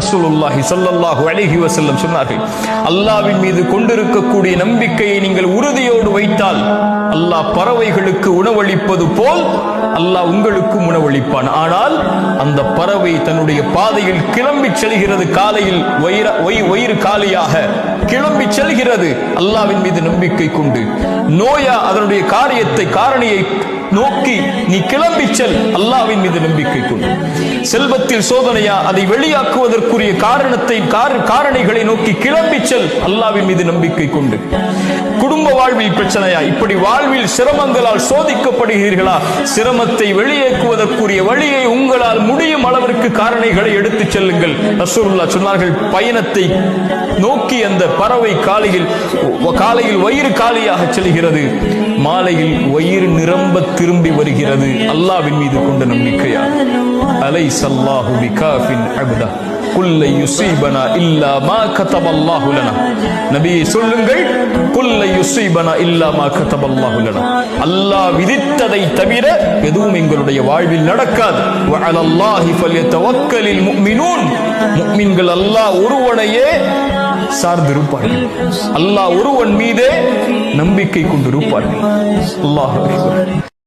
ரசூலுல்லாஹி சல்லல்லாஹு அலைஹி வசல்லம் சொன்னார்கள் அல்லாவின் மீது கொண்டிருக்கக்கூடிய நம்பிக்கையை நீங்கள் உறுதியோடு வைத்தால் அல்லாஹ் பறவைகளுக்கு உணவளிப்பது போல் அல்லாஹ் உங்களுக்கும் உணவளிப்பான். ஆனால் அந்த பறவை தன்னுடைய பாதையில் கிளம்பி செல்கிறது. காலையில் வயிறு காலியாக கிளம்பி செல்கிறது. அல்லாவின் மீது நம்பிக்கை கொண்டு நோயா அதனுடைய காரியத்தை காரணியை நோக்கி நீ கிளம்பி செல். அல்லாவின் மீது நம்பிக்கை கொண்டு. செல்வத்தில் சோதனையா அதை வெளியாக்குவதற்குரிய காரணத்தை காரணிகளை நோக்கி கிளம்பி செல். அல்லாவின் மீது நம்பிக்கை கொண்டு. குடும்ப வாழ்வில் பிரச்சனையா? இப்படி வாழ்வில் சிரமங்களால் சோதிக்கப்படுகிறீர்களா? சிரமத்தை வெளியேக்குவதற்குரிய வழியை உங்களால் முடியும் அளவிற்கு காரணிகளை எடுத்துச் செல்லுங்கள். ரசூல்லா சொன்னார்கள் பயணத்தை நோக்கி அந்த பறவை காலையில் காலையில் வயிறு காலியாக செல்கிறது. மாலையில் வயிறு நிரம்ப திரும்பி வருகிறது. அல்லாவின் மீது கொண்ட நம்பிக்கையா? அலை சல்லாஹு பிகாஃபின் அப்தா. குல்லை யுசீபனா இல்லா மா கதபல்லாஹு லனா. நபியே சொல்லுங்கள் குல்லை யுசீபனா இல்லா மா கதபல்லாஹு லனா. அல்லாஹ் விதித்ததை தவிர எதுவும் எங்களுடைய வாழ்வில் நடக்காது. வ அலல்லாஹி ஃபல்யதவக்கலில் முஃமினூன். முஃமின்கள் அல்லாஹ் ஒருவனையே சார்ந்திருப்பார்கள். அல்லாஹ் ஒருவன் மீதே நம்பிக்கை கொண்டிருப்பார்கள். அல்லாஹ்